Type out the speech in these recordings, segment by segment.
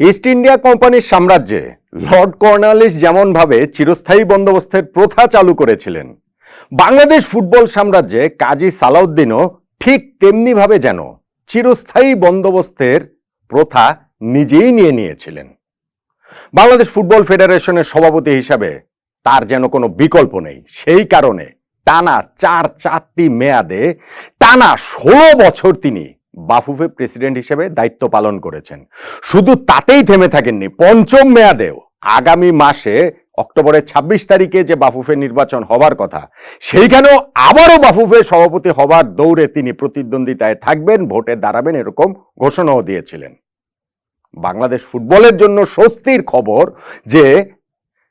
East India কোম্পানির সাম্রাজ্যে Lord কর্নালিস যেমনভাবে চিরস্থায়ী বন্দোবস্তের প্রথা চালু করেছিলেন, বাংলাদেশ ফুটবল সাম্রাজ্যে কাজী সালাউদ্দিনও ঠিক তেমনিভাবে যেন চিরস্থায়ী বন্দোবস্তের প্রথা নিজেই নিয়ে নিয়েছিলেন। বাংলাদেশ ফুটবল ফেডারেশনের সভাপতি হিসাবে তার যেন কোনো বিকল্প নেই। সেই কারণে টানা চার চারটি মেয়াদে টানা ষোলো বছর তিনি বাফুফে প্রেসিডেন্ট হিসেবে দায়িত্ব পালন করেছেন। শুধু তাতেই থেমে থাকেননি, পঞ্চম মেয়াদেও। আগামী মাসে, অক্টোবরের ২৬ তারিখে যে বাফুফে নির্বাচন হবার কথা, সেইখানেও আবারও বাফুফে সভাপতি হবার দৌড়ে তিনি প্রতিদ্বন্দ্বিতায় থাকবেন, ভোটে দাঁড়াবেন এরকম ঘোষণাও দিয়েছিলেন। বাংলাদেশ ফুটবলের জন্য স্বস্তির খবর যে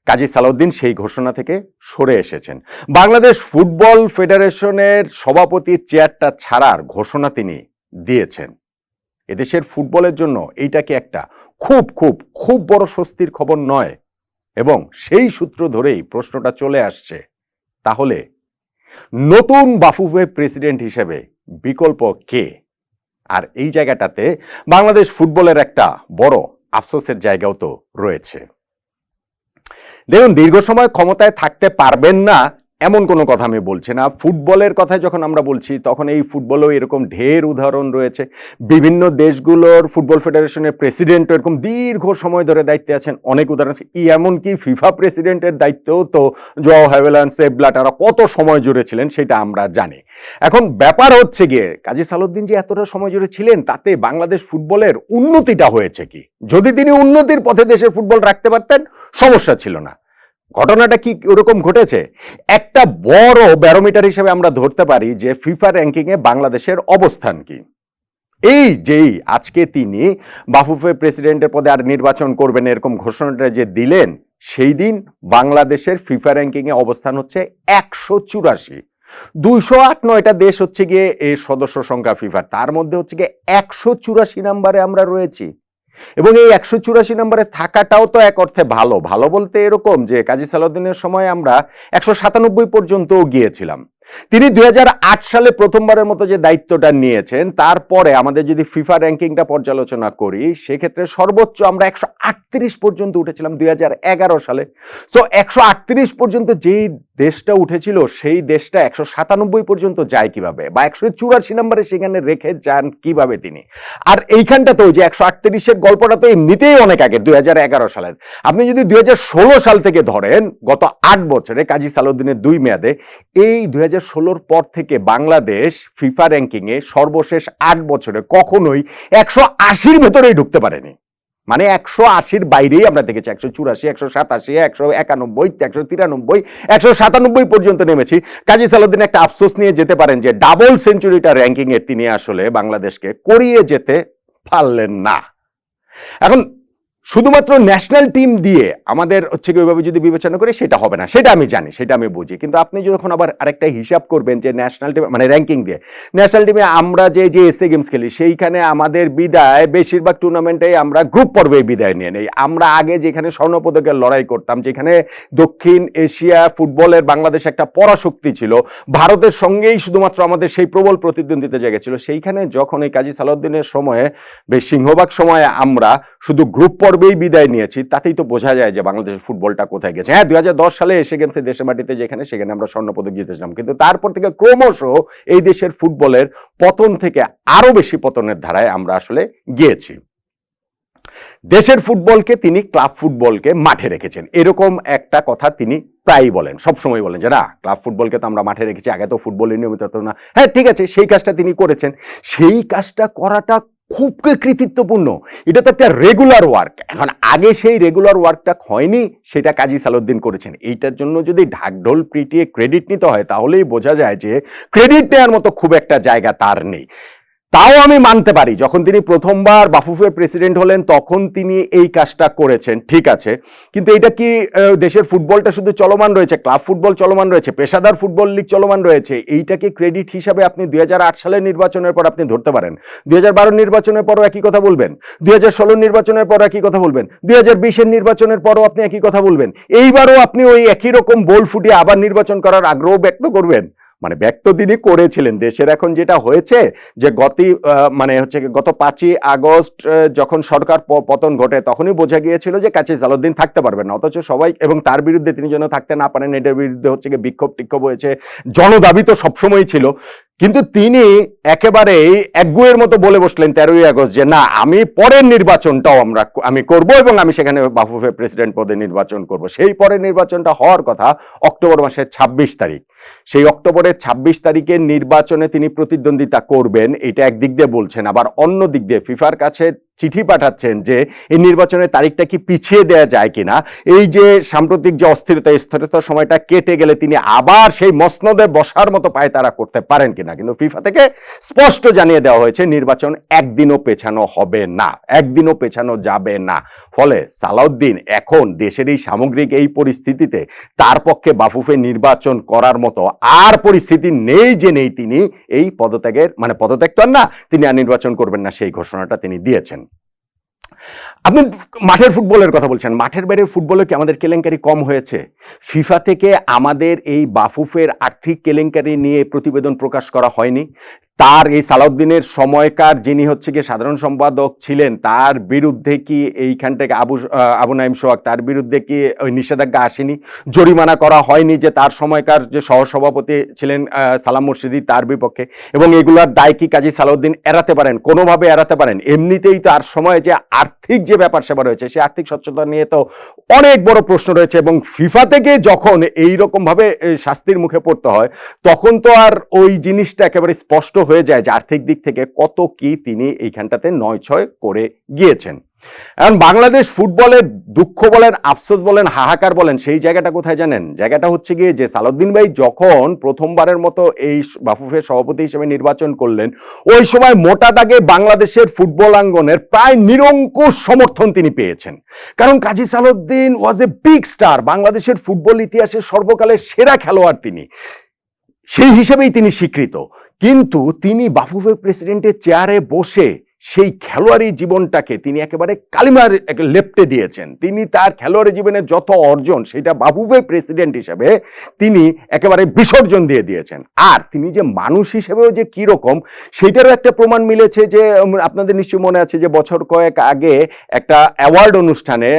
কাজী সালাউদ্দিন সেই ঘোষণা থেকে সরে এসেছেন। বাংলাদেশ ফুটবল ফেডারেশনের সভাপতির চেয়ারটা ছাড়ার ঘোষণা তিনি দিয়েছেন। এদেশের ফুটবলের জন্য এইটাকে একটা খুব খুব খুব বড় স্বস্তির খবর নয় এবং সেই সূত্র ধরেই প্রশ্নটা চলে আসছে। তাহলে নতুন বাফুফে প্রেসিডেন্ট হিসেবে বিকল্প কে? আর এই জায়গাটাতে বাংলাদেশ ফুটবলের একটা বড় আফসোসের জায়গাও তো রয়েছে। দেখুন, দীর্ঘ সময় ক্ষমতায় থাকতে পারবেন না এমন কোনো কথা আমি বলছি না। ফুটবলের কথা যখন আমরা বলছি, তখন এই ফুটবলেও এরকম ঢের উদাহরণ রয়েছে। বিভিন্ন দেশগুলোর ফুটবল ফেডারেশনের প্রেসিডেন্টও এরকম দীর্ঘ সময় ধরে দায়িত্বে আছেন। অনেক উদাহরণ আছে। এমনকি ফিফা প্রেসিডেন্টের দায়িত্বও তো জ হ্যাভেলান সেভ ব্লাটারা কত সময় জুড়ে ছিলেন সেটা আমরা জানি। এখন ব্যাপার হচ্ছে গিয়ে, কাজী সালুদ্দিন যে এতটা সময় জুড়ে ছিলেন, তাতে বাংলাদেশ ফুটবলের উন্নতিটা হয়েছে কি? যদি তিনি উন্নতির পথে দেশের ফুটবল রাখতে পারতেন, সমস্যা ছিল না। ঘটনাটা কি ওরকম ঘটেছে? একটা বড় ব্যারোমিটার হিসেবে আমরা ধরতে পারি যে ফিফা র্যাঙ্কিংয়ে বাংলাদেশের অবস্থান কি। এই যেই আজকে তিনি বাফুফে প্রেসিডেন্টের পদে আর নির্বাচন করবেন এরকম ঘোষণাটা যে দিলেন, সেই দিন বাংলাদেশের ফিফা র্যাঙ্কিংয়ে অবস্থান হচ্ছে একশো চুরাশি। দুইশো আট নয়টা দেশ হচ্ছে গিয়ে এই সদস্য সংখ্যা ফিফার তার মধ্যে হচ্ছে গিয়ে একশো চুরাশি নাম্বারে আমরা রয়েছি। এবং এই একশো চুরাশি নম্বরে থাকাটাও তো এক অর্থে ভালো। ভালো বলতে এরকম যে কাজী সালাউদ্দিনের সময় আমরা একশো সাতানব্বই পর্যন্তও গিয়েছিলাম। তিনি দুই হাজার আট সালে প্রথমবারের মতো যে দায়িত্বটা নিয়েছেন, তারপরে আমাদের যদি ফিফা র্যাঙ্কিংটা পর্যালোচনা করি, সেক্ষেত্রে সর্বোচ্চ আমরা একশো আটত্রিশ পর্যন্ত উঠেছিলাম দুই হাজার এগারো সালে। সো একশো আটত্রিশ পর্যন্ত যেই দেশটা উঠেছিল, সেই দেশটা একশো সাতানব্বই পর্যন্ত যায় কীভাবে? বা একশো চুরাশি নম্বরে সেখানে রেখে যান কীভাবে তিনি? আর এইখানটা তো যে একশো আটত্রিশের গল্পটা তো এমনিতেই অনেক আগে দুই হাজার এগারো সালের। আপনি যদি দুই হাজার ষোলো সাল থেকে ধরেন, গত আট বছরে কাজী সালুদ্দিনের দুই মেয়াদে, এই দুই ষোলোর পর থেকে বাংলাদেশ ফিফা র্যাঙ্কিংয়ে সর্বশেষ আট বছরে কখনোই একশো আশির ভেতরেই ঢুকতে পারেনি। মানে একশো আশির বাইরেই আমরা দেখেছি, একশো চুরাশি, একশো সাতাশি, একশো একানব্বই, একশো তিরানব্বই, একশো সাতানব্বই পর্যন্ত নেমেছি। কাজী সালুদ্দিন একটা আফসোস নিয়ে যেতে পারেন যে ডাবল সেঞ্চুরিটা র্যাঙ্কিংয়ে তিনি আসলে বাংলাদেশকে করিয়ে যেতে পারলেন না। এখন শুধুমাত্র ন্যাশনাল টিম দিয়ে আমাদের হচ্ছে কি ওইভাবে যদি বিবেচনা করি, সেটা হবে না। সেটা আমি জানি, সেটা আমি বুঝি। কিন্তু আপনি যখন আবার আরেকটা হিসাব করবেন যে ন্যাশনাল টিম মানে র্যাঙ্কিং দিয়ে ন্যাশনাল টিমে আমরা যে যে এসএ গেমস খেলি, সেইখানে আমাদের বিদায়, বেশিরভাগ টুর্নামেন্টেই আমরা গ্রুপ পর্বে বিদায় নিয়ে নেই। আমরা আগে যেখানে স্বর্ণপদকের লড়াই করতাম, যেখানে দক্ষিণ এশিয়া ফুটবলের বাংলাদেশ একটা পরাশক্তি ছিল, ভারতের সঙ্গেই শুধুমাত্র আমাদের সেই প্রবল প্রতিদ্বন্দ্বিতা জায়গা ছিল সেইখানে যখন এই কাজী সালাউদ্দিনের সময়ে, বেশ সিংহভাগ সময়ে আমরা শুধু গ্রুপ পর্বেই বিদায় নিয়েছি। তাতেই তো বোঝা যায় যে বাংলাদেশের ফুটবলটা কোথায় গেছে। হ্যাঁ দুই সালে এসে গেমসে দেশের মাটিতে যেখানে, সেখানে আমরা স্বর্ণপদক জিতেছিলাম। কিন্তু তারপর থেকে ক্রমশ এই দেশের ফুটবলের পতন থেকে আরও বেশি পতনের ধারায় আমরা আসলে গিয়েছি। দেশের ফুটবলকে তিনি ক্লাব ফুটবলকে মাঠে রেখেছেন। এরকম একটা কথা তিনি প্রায়ই বলেন, সবসময় বলেন যে, না, ক্লাব ফুটবলকে তো আমরা মাঠে রেখেছি, আগে তো ফুটবলে নিয়মিত না। হ্যাঁ ঠিক আছে, সেই কাজটা তিনি করেছেন। সেই কাজটা করাটা খুব কৃতিত্বপূর্ণ। এটা তো একটা রেগুলার ওয়ার্ক এখন আগে সেই রেগুলার ওয়ার্কটা হয়নি, সেটা কাজী সালুদ্দিন করেছেন। এইটার জন্য যদি ঢাকঢোল পিটিয়ে ক্রেডিট নিতে হয়, তাহলেই বোঝা যায় যে ক্রেডিট নেওয়ার মতো খুব একটা জায়গা তার নেই। তাও আমি মানতে পারি। যখন তিনি প্রথমবার বাফুফে প্রেসিডেন্ট হলেন, তখন তিনি এই কাজটা করেছেন। ঠিক আছে। কিন্তু এটা কি দেশের ফুটবলটা শুধু চলমান রয়েছে, ক্লাব ফুটবল চলমান রয়েছে, পেশাদার ফুটবল লিগ চলমান রয়েছে এইটাকে ক্রেডিট হিসাবে আপনি দুই হাজার আট সালের নির্বাচনের পর আপনি ধরতে পারেন? দুই হাজার বারো নির্বাচনের পরও একই কথা বলবেন? দুই হাজার ষোলো নির্বাচনের পর একই কথা বলবেন? দুই হাজার নির্বাচনের পরও আপনি একই কথা বলবেন? এইবারও আপনি ওই একই রকম বোল ফুটিয়ে আবার নির্বাচন করার আগ্রহ ব্যক্ত করবেন? মানে ব্যক্ত তিনি করেছিলেন। দেশের এখন যেটা হয়েছে যে গতি মানে হচ্ছে গত পাঁচই আগস্ট যখন সরকার পতন ঘটে তখনই বোঝা গিয়েছিল যে কাছে সালাউদ্দিন থাকতে পারবেন না। অথচ সবাই এবং তার বিরুদ্ধে তিনি যেন থাকতে না পারেন, এটার বিরুদ্ধে হচ্ছে বিক্ষোভ টিক্ষোভ হয়েছে। জনদাবি তো সবসময়ই ছিল। কিন্তু তিনি একেবারেই একগুয়ের মতো বলে বসলেন তেরোই আগস্ট যে, না, আমি পরের নির্বাচনটাও আমরা আমি করব এবং আমি সেখানে বাফুফে প্রেসিডেন্ট পদে নির্বাচন করব। সেই পরের নির্বাচনটা হওয়ার কথা অক্টোবর মাসের ছাব্বিশ তারিখ। সেই অক্টোবরের ২৬ তারিখে নির্বাচনে তিনি প্রতিদ্বন্দ্বিতা করবেন, এটা একদিক দিয়ে বলছেন। আবার অন্য দিক দিয়ে ফিফার কাছে চিঠি পাঠাচ্ছেন যে এই নির্বাচনের তারিখটা কি পিছিয়ে দেওয়া যায় কিনা। এই যে সাম্প্রতিক যে অস্থিরতা, এই স্থিরতার সময়টা কেটে গেলে তিনি আবার সেই মসনদে বসার মতো পায় তারা করতে পারেন কিনা। কিন্তু ফিফা থেকে স্পষ্ট জানিয়ে দেওয়া হয়েছে, নির্বাচন একদিনও পেছানো হবে না, একদিনও পেছানো যাবে না। ফলে সালাউদ্দিন এখন দেশের এই সামগ্রিক এই পরিস্থিতিতে তার পক্ষে বাফুফে নির্বাচন করার মতো আর পরিস্থিতি নেই যে নেই তিনি এই পদত্যাগের মানে পদত্যাগ তো না, তিনি আর নির্বাচন করবেন না সেই ঘোষণাটা তিনি দিয়েছেন। আপনি মাঠের ফুটবলের কথা বলছেন। মাঠের বাইরের ফুটবলে কি আমাদের কেলেঙ্কারি কম হয়েছে? ফিফা থেকে আমাদের এই বাফুফের আর্থিক কেলেঙ্কারি নিয়ে প্রতিবেদন প্রকাশ করা হয়নি। তার এই সালাউদ্দিনের সময়কার যিনি হচ্ছে গিয়ে সাধারণ সম্পাদক ছিলেন তার বিরুদ্ধে কি এইখান থেকে আবু আবু নাইম সোহাগ তার বিরুদ্ধে কি ওই নিষেধাজ্ঞা আসেনি? জরিমানা করা হয়নি যে তার সময়কার যে সহসভাপতি ছিলেন সালাম মুর্শিদি তার বিপক্ষে। এবং এগুলার দায় কি কাজী সালাউদ্দিন এড়াতে পারেন? কোনোভাবে এড়াতে পারেন? এমনিতেই তার সময় যে আর্থিক যে ব্যাপার সেবা রয়েছে সেই আর্থিক স্বচ্ছতা নিয়ে তো অনেক বড় প্রশ্ন রয়েছে এবং ফিফা থেকে যখন এই রকম ভাবে এ, শাস্তির মুখে পড়তে হয় তখন তো আর ওই জিনিসটা একেবারে স্পষ্ট হয়ে যায় যে আর্থিক দিক থেকে কত কি তিনি এইখানটাতে নয় ছয় করে গিয়েছেন। এখন বাংলাদেশ ফুটবলের দুঃখ বলেন, আফসোস বলেন, হাহাকার বলেন, সেই জায়গাটা কোথায় জানেন? জায়গাটা হচ্ছে গিয়ে যে সালাউদ্দিন ভাই যখন প্রথমবারের মতো এই বাফুফের সভাপতি হিসেবে নির্বাচন করলেন, ওই সময় মোটা দাগে বাংলাদেশের ফুটবল আঙ্গনের প্রায় নিরঙ্কুশ সমর্থন তিনি পেয়েছেন। কারণ Kazi Salahuddin was a big star বাংলাদেশের ফুটবল ইতিহাসের সর্বকালের সেরা খেলোয়াড় তিনি। সেই হিসেবেই তিনি স্বীকৃত। কিন্তু তিনি বাফুফে প্রেসিডেন্টের চেয়ারে বসে সেই খেলোয়াড়ি জীবনটাকে তিনি একেবারে কালিমার লেপ্টে দিয়েছেন। তিনি তার খেলোয়াড়ি জীবনের যত অর্জন, সেটা বাফুফে প্রেসিডেন্ট হিসেবে তিনি একেবারে বিসর্জন দিয়ে দিয়েছেন। আর তিনি যে মানুষ হিসেবেও যে কি রকম সেটারও একটা প্রমাণ মিলেছে যে আপনাদের নিশ্চয়ই মনে আছে যে, বছর কয়েক আগে একটা অ্যাওয়ার্ড অনুষ্ঠানে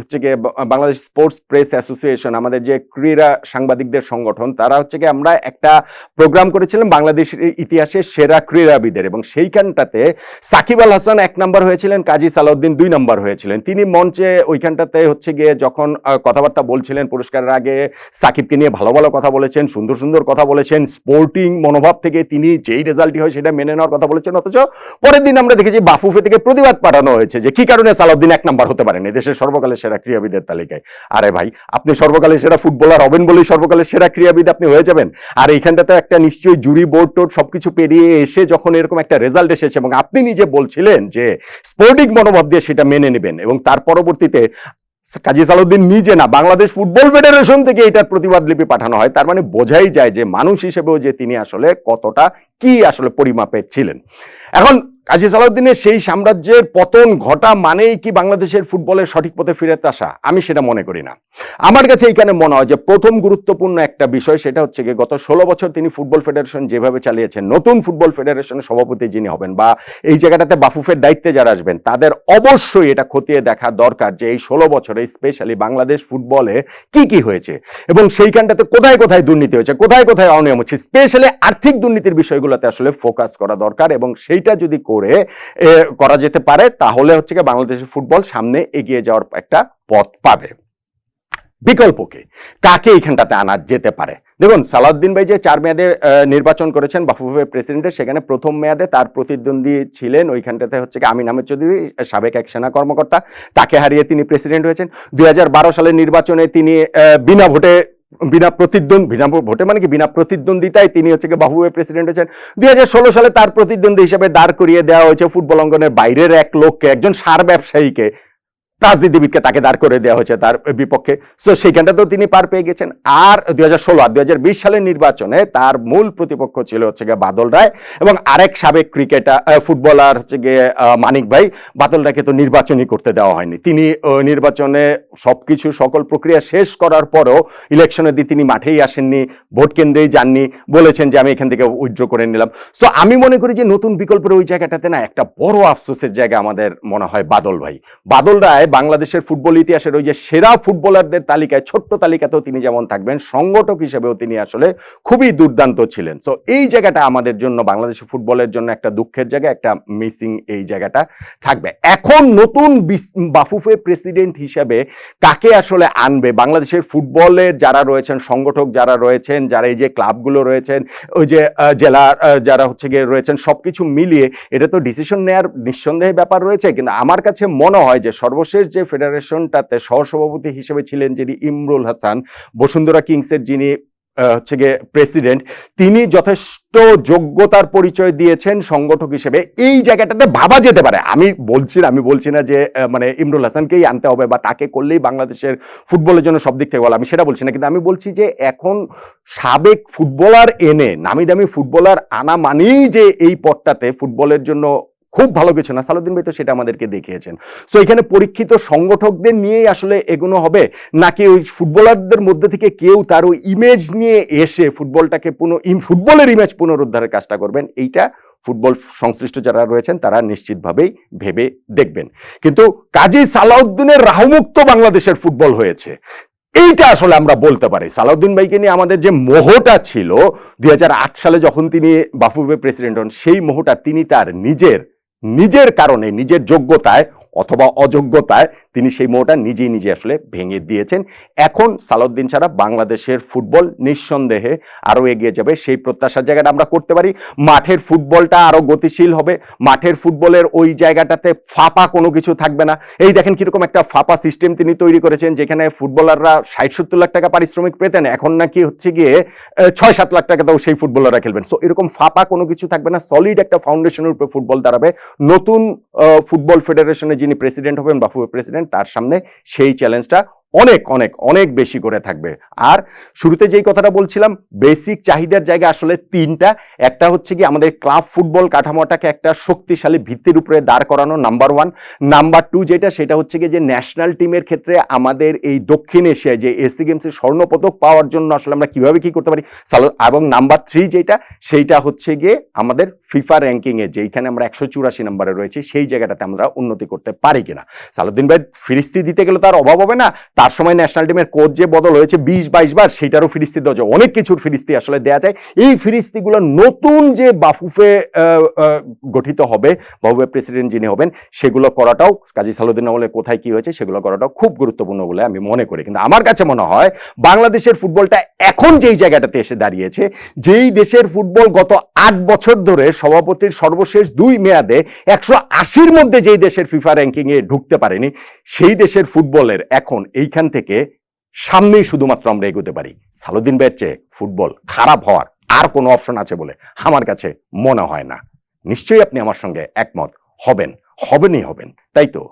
হচ্ছে গিয়ে বাংলাদেশ স্পোর্টস প্রেস অ্যাসোসিয়েশন, আমাদের যে ক্রীড়া সাংবাদিকদের সংগঠন, তারা হচ্ছে গিয়ে আমরা একটা প্রোগ্রাম করেছিলাম বাংলাদেশের ইতিহাসের সেরা ক্রীড়াবিদের এবং সেইখানটাতে সাকিব আল হাসান এক নম্বর হয়েছিলেন, কাজী সালাউদ্দিন দুই নম্বর হয়েছিলেন। তিনি মঞ্চে ওইখানটাতে হচ্ছে গিয়ে যখন কথাবার্তা বলছিলেন, পুরস্কারের আগে সাকিবকে নিয়ে ভালো ভালো কথা বলেছেন, সুন্দর সুন্দর কথা বলেছেন স্পোর্টিং মনোভাব থেকে তিনি যেই রেজাল্টই হয় সেটা মেনে নেওয়ার কথা বলেছেন, অথচ পরের দিন আমরা দেখেছি বাফুফে থেকে প্রতিবাদ পাঠানো হয়েছে যে কি কারণে সালাউদ্দিন এক নম্বর হতে পারেন দেশের সর্বকালের সেরা ক্রীড়াবিদের তালিকায়। আরে ভাই, আপনি সর্বকালের সেরা ফুটবলার হবেন বলেই সর্বকালের সেরা ক্রীড়াবিদ আপনি হয়ে যাবেন। আর এইখানটাতে একটা নিশ্চয়ই জুরি বোর্ড টোড সবকিছু পেরিয়ে এসে যখন এরকম একটা রেজাল্ট এসেছে এবং আপনি নিজে বলছিলেন যে স্পোর্টিং মনোভাব দিয়ে সেটা মেনে নেবেন এবং তার পরবর্তীতে কাজী সালুদ্দিন নিজে না, বাংলাদেশ ফুটবল ফেডারেশন থেকে এটার প্রতিবাদ লিপি পাঠানো হয়। তার মানে বোঝাই যায় যে মানুষ হিসেবেও যে তিনি আসলে কতটা কি আসলে পরিমাপের ছিলেন। এখন কাজী সালাউদ্দিনের সেই সাম্রাজ্যের পতন ঘটা মানেই কি বাংলাদেশের ফুটবলের সঠিক পথে ফিরতে আসা? আমি সেটা মনে করি না। আমার কাছে এইখানে মনে হয় যে প্রথম গুরুত্বপূর্ণ একটা বিষয় সেটা হচ্ছে কি গত ষোলো বছর তিনি ফুটবল ফেডারেশন যেভাবে চালিয়েছেন, নতুন ফুটবল ফেডারেশনের সভাপতি যিনি হবেন বা এই জায়গাটাতে বাফুফের দায়িত্বে যারা আসবেন, তাদের অবশ্যই এটা খতিয়ে দেখা দরকার যে এই ষোলো বছরে স্পেশালি বাংলাদেশ ফুটবলে কি কি হয়েছে এবং সেইখানটাতে কোথায় কোথায় দুর্নীতি হয়েছে, কোথায় কোথায় অনিয়ম হচ্ছে স্পেশালি আর্থিক দুর্নীতির বিষয়গুলোতে আসলে ফোকাস করা দরকার এবং সেইটা যদি করে করা যেতে পারে, তাহলে হচ্ছে কি বাংলাদেশের ফুটবল সামনে এগিয়ে যাওয়ার একটা পথ পাবে। বিকল্পকে কাকে এইখানটাতে আনা যেতে পারে? দেখুন, সালাউদ্দিন ভাই যে চার মেয়াদে নির্বাচন করেছেন, বাফুফে প্রেসিডেন্টের সেখানে প্রথম মেয়াদে তার প্রতিদ্বন্দ্বী ছিলেন ওইখানটাতে হচ্ছে কি আমিন আহমেদ চৌধুরী, সাবেক এক সেনা কর্মকর্তা। তাকে হারিয়ে তিনি প্রেসিডেন্ট হয়েছেন। দুই হাজার বারো সালের নির্বাচনে তিনি বিনা ভোটে বিনা প্রতিদ্বন্দ্ব, বিনা ভোটে মানে কি? বিনা প্রতিদ্বন্দ্বিতায় তিনি হচ্ছে কি বাহুবে প্রেসিডেন্ট হয়েছেন। দুই হাজার ষোলো সালে তার প্রতিদ্বন্দ্বী হিসেবে দাঁড় করিয়ে দেওয়া হয়েছে ফুটবল অঙ্গনের বাইরের এক লোককে, একজন সার ব্যবসায়ীকে। রাজনীতিবিদকে তাকে দাঁড় করে দেওয়া হয়েছে তার বিপক্ষে। সো সেইখানটাতেও তিনি পার পেয়ে গেছেন। আর দুই হাজার ষোলো আর দুই হাজার বিশ সালের নির্বাচনে তার মূল প্রতিপক্ষ ছিল হচ্ছে গিয়ে বাদল রায় এবং আরেক সাবেক ক্রিকেটার ফুটবলার হচ্ছে গিয়ে মানিক ভাই। বাদল রায়কে তো নির্বাচনই করতে দেওয়া হয়নি। তিনি নির্বাচনে সবকিছু, সকল প্রক্রিয়া শেষ করার পরও ইলেকশনের দিন তিনি মাঠেই আসেননি, ভোট কেন্দ্রেই যাননি, বলেছেন যে আমি এখান থেকে উইথড্র করে নিলাম। সো আমি মনে করি যে নতুন বিকল্পের ওই জায়গাটাতে না একটা বড় আফসোসের জায়গা আমাদের মনে হয় বাদল ভাই। বাদল রায় বাংলাদেশের ফুটবল ইতিহাসের ওই যে সেরা ফুটবলারদের তালিকায়, ছোট্ট তালিকাতেও তিনি যেমন থাকবেন, সংগঠক হিসেবেও তিনি আসলে খুবই দুর্দান্ত ছিলেন। সো এই জায়গাটা আমাদের জন্য, বাংলাদেশের ফুটবলের জন্য একটা দুঃখের জায়গা, একটা মিসিং এই জায়গাটা থাকবে। এখন নতুন বাফুফে প্রেসিডেন্ট হিসেবে কাকে আসলে আনবে? বাংলাদেশের ফুটবলের যারা রয়েছেন, সংগঠক যারা রয়েছেন, যারা এই যে ক্লাবগুলো রয়েছেন, ওই যে জেলার যারা হচ্ছে গিয়ে রয়েছেন সব কিছু মিলিয়ে এটা তো ডিসিশন নেয়ার নিঃসন্দেহে ব্যাপার রয়েছে। কিন্তু আমার কাছে মনে হয় যে সর্বশেষ যে ফেডারেশনটাতে সহসভাপতি হিসেবে ছিলেন যিনি ইমরুল হাসান, বসুন্ধরা কিংসের যিনি হচ্ছে গিয়ে প্রেসিডেন্ট, তিনি যথেষ্ট যোগ্যতার পরিচয় দিয়েছেন সংগঠক হিসেবে। এই জায়গাটাতে ভাবা যেতে পারে। আমি বলছি না, আমি বলছি না যে মানে ইমরুল হাসানকেই আনতে হবে বা তাকে করলেই বাংলাদেশের ফুটবলের জন্য সব দিক থেকে বলা আমি সেটা বলছি না, কিন্তু আমি বলছি যে এখন সাবেক ফুটবলার এনে, নামি দামি ফুটবলার আনা মানেই যে এই পথটাতে ফুটবলের জন্য খুব ভালো কিছু না সালুদ্দিন ভাই তো সেটা আমাদেরকে দেখিয়েছেন। সো এখানে পরীক্ষিত সংগঠকদের নিয়েই আসলে এগুলো হবে, নাকি ওই ফুটবলারদের মধ্যে থেকে কেউ তার ওই ইমেজ নিয়ে এসে ফুটবলটাকে পুনঃ ফুটবলের ইমেজ পুনরুদ্ধারের কাজটা করবেন? এইটা ফুটবল সংশ্লিষ্ট যারা রয়েছেন, তারা নিশ্চিতভাবেই ভেবে দেখবেন। কিন্তু কাজী সালাউদ্দিনের রাহমুক্ত বাংলাদেশের ফুটবল হয়েছে। এইটা আসলে আমরা বলতে পারি। সালাউদ্দিন ভাইকে নিয়ে আমাদের যে মোহটা ছিল, দুই হাজার আট সালে যখন তিনি বাফুবে প্রেসিডেন্ট হন, সেই মোহটা তিনি তার নিজের নিজের কারণে নিজের যোগ্যতায় অথবা অযোগ্যতায় তিনি সেই মোহটা নিজেই নিজে আসলে ভেঙে দিয়েছেন। এখন সালাউদ্দিন ছাড়া বাংলাদেশের ফুটবল নিঃসন্দেহে আরও এগিয়ে যাবে। সেই প্রত্যাশার জায়গাটা আমরা করতে পারি। মাঠের ফুটবলটা আরও গতিশীল হবে। মাঠের ফুটবলের ওই জায়গাটাতে ফাঁপা কোনো কিছু থাকবে না। এই দেখেন কীরকম একটা ফাঁপা সিস্টেম তিনি তৈরি করেছেন, যেখানে ফুটবলাররা ষাট সত্তর লাখ টাকা পারিশ্রমিক পেতেন। এখন নাকি হচ্ছে গিয়ে ছয় সাত লাখ টাকা টাকাতেও সেই ফুটবলাররা খেলবেন। সো এরকম ফাঁপা কোনো কিছু থাকবে না। সলিড একটা ফাউন্ডেশনের উপরে ফুটবল দাঁড়াবে। নতুন ফুটবল ফেডারেশনে যিনি প্রেসিডেন্ট হবেন বাফুবে প্রেসিডেন্ট তার সামনে সেই চ্যালেঞ্জটা অনেক অনেক অনেক বেশি করে থাকবে। আর শুরুতে যেই কথাটা বলছিলাম বেসিক চাহিদার জায়গা আসলে তিনটা। একটা হচ্ছে কি আমাদের ক্লাব ফুটবল কাঠামোটাকে একটা শক্তিশালী ভিত্তির উপরে দাঁড় করানো নাম্বার ওয়ান নাম্বার টু যেটা, সেটা হচ্ছে কি যে ন্যাশনাল টিমের ক্ষেত্রে আমাদের এই দক্ষিণ এশিয়ায় যে এসি গেমসে স্বর্ণপদক পাওয়ার জন্য আসলে আমরা কীভাবে কি করতে পারি? এবং নাম্বার থ্রি যেটা, সেইটা হচ্ছে গিয়ে আমাদের ফিফা র্যাঙ্কিংয়ে যেইখানে আমরা একশো চুরাশি নম্বরে রয়েছি, সেই জায়গাটাতে আমরা উন্নতি করতে পারি কিনা। সালুদ্দিন ভাই, ফিরিস্তি দিতে গেলে তার অভাব হবে না? তার সময় ন্যাশনাল টিমের কোচ যে বদল হয়েছে বিশ বাইশ বার সেটারও ফিরিস্তি দেওয়া যায়। অনেক কিছুর ফিরিস্তি আসলে দেওয়া যায়। এই ফিরিস্তিগুলো নতুন যে বাফুফে গঠিত হবে বাফুফে প্রেসিডেন্ট যিনি হবেন, সেগুলো করাটাও, কাজী সালুদ্দিন আমলে কোথায় কি হয়েছে, সেগুলো করাটাও খুব গুরুত্বপূর্ণ বলে আমি মনে করি। কিন্তু আমার কাছে মনে হয়, বাংলাদেশের ফুটবলটা এখন যেই জায়গাটাতে এসে দাঁড়িয়েছে, যেই দেশের ফুটবল গত আট বছর ধরে সভাপতির সর্বশেষ দুই মেয়াদে একশো আশির মধ্যে যেই দেশের ফিফা র্যাঙ্কিংয়ে ঢুকতে পারেনি সেই দেশের ফুটবলের এখন এইখান থেকে সামনেই শুধুমাত্র আমরা এগোতে পারি। সালুদ্দিন ভাইয়ের চেয়ে ফুটবল খারাপ হওয়ার আর কোনো অপশন আছে বলে আমার কাছে মনে হয় না। নিশ্চয়ই আপনি আমার সঙ্গে একমত। হবেন, হবেনই হবেন, তাই তো?